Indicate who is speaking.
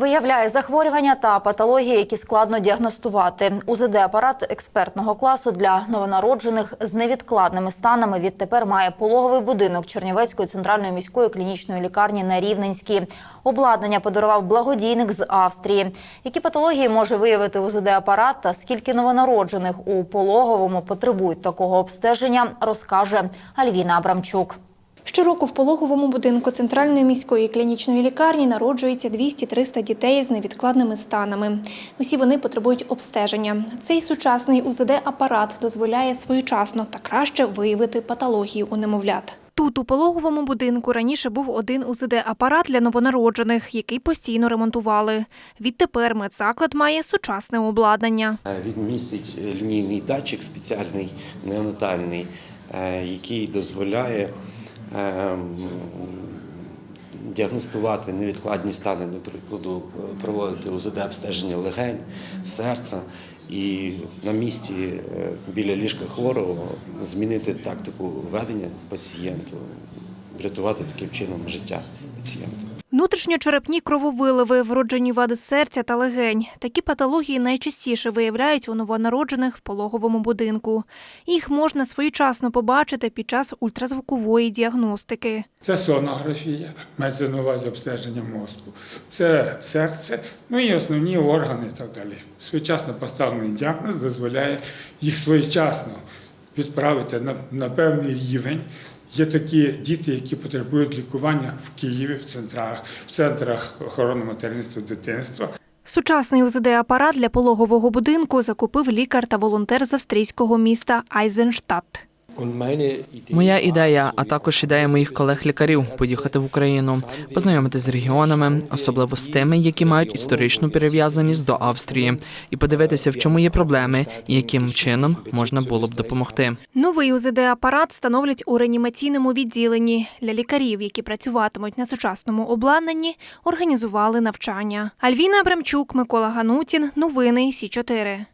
Speaker 1: Виявляє захворювання та патології, які складно діагностувати. УЗД-апарат експертного класу для новонароджених з невідкладними станами відтепер має пологовий будинок Чернівецької центральної міської клінічної лікарні на Рівненській. Обладнання подарував благодійник з Австрії. Які патології може виявити УЗД-апарат та скільки новонароджених у пологовому потребують такого обстеження, розкаже Альвіна Абрамчук.
Speaker 2: Щороку в пологовому будинку Центральної міської клінічної лікарні народжується 200-300 дітей з невідкладними станами. Усі вони потребують обстеження. Цей сучасний УЗД-апарат дозволяє своєчасно та краще виявити патології у немовлят. Тут у пологовому будинку раніше був один УЗД-апарат для новонароджених, який постійно ремонтували. Відтепер медзаклад має сучасне обладнання.
Speaker 3: Е, Він містить лінійний датчик спеціальний неонатальний, е, який дозволяє е, діагностувати невідкладні стани, до прикладу, проводити УЗД-обстеження легень, серця і на місці е, біля ліжка хворого змінити тактику ведення пацієнту, врятувати таким чином життя пацієнта.
Speaker 2: Внутрішньочерепні крововиливи, вроджені вади серця та легень. Такі патології найчастіше виявляють у новонароджених в пологовому будинку. Їх можна своєчасно побачити під час ультразвукової діагностики.
Speaker 4: Це сонографія, мається на увазі обстеження мозку, це серце, ну і основні органи і так далі. Своєчасно поставлений діагноз дозволяє їх своєчасно відправити на, на певний рівень. Є такі діти, які потребують лікування в Києві, в центрах, в центрах охорони материнства дитинства.
Speaker 2: Сучасний УЗД-апарат для пологового будинку закупив лікар та волонтер з австрійського міста Айзенштадт.
Speaker 5: Моя ідея, а також ідея моїх колег-лікарів поїхати в Україну, познайомитися з регіонами, особливо з тими, які мають історичну перев'язаність до Австрії, і подивитися, в чому є проблеми і яким чином можна було б допомогти.
Speaker 2: Новий УЗД-апарат встановлять у реанімаційному відділенні. Для лікарів, які працюватимуть на сучасному обладнанні, організували навчання. Альвіна Абрамчук, Микола Ганутін. Новини Сі 4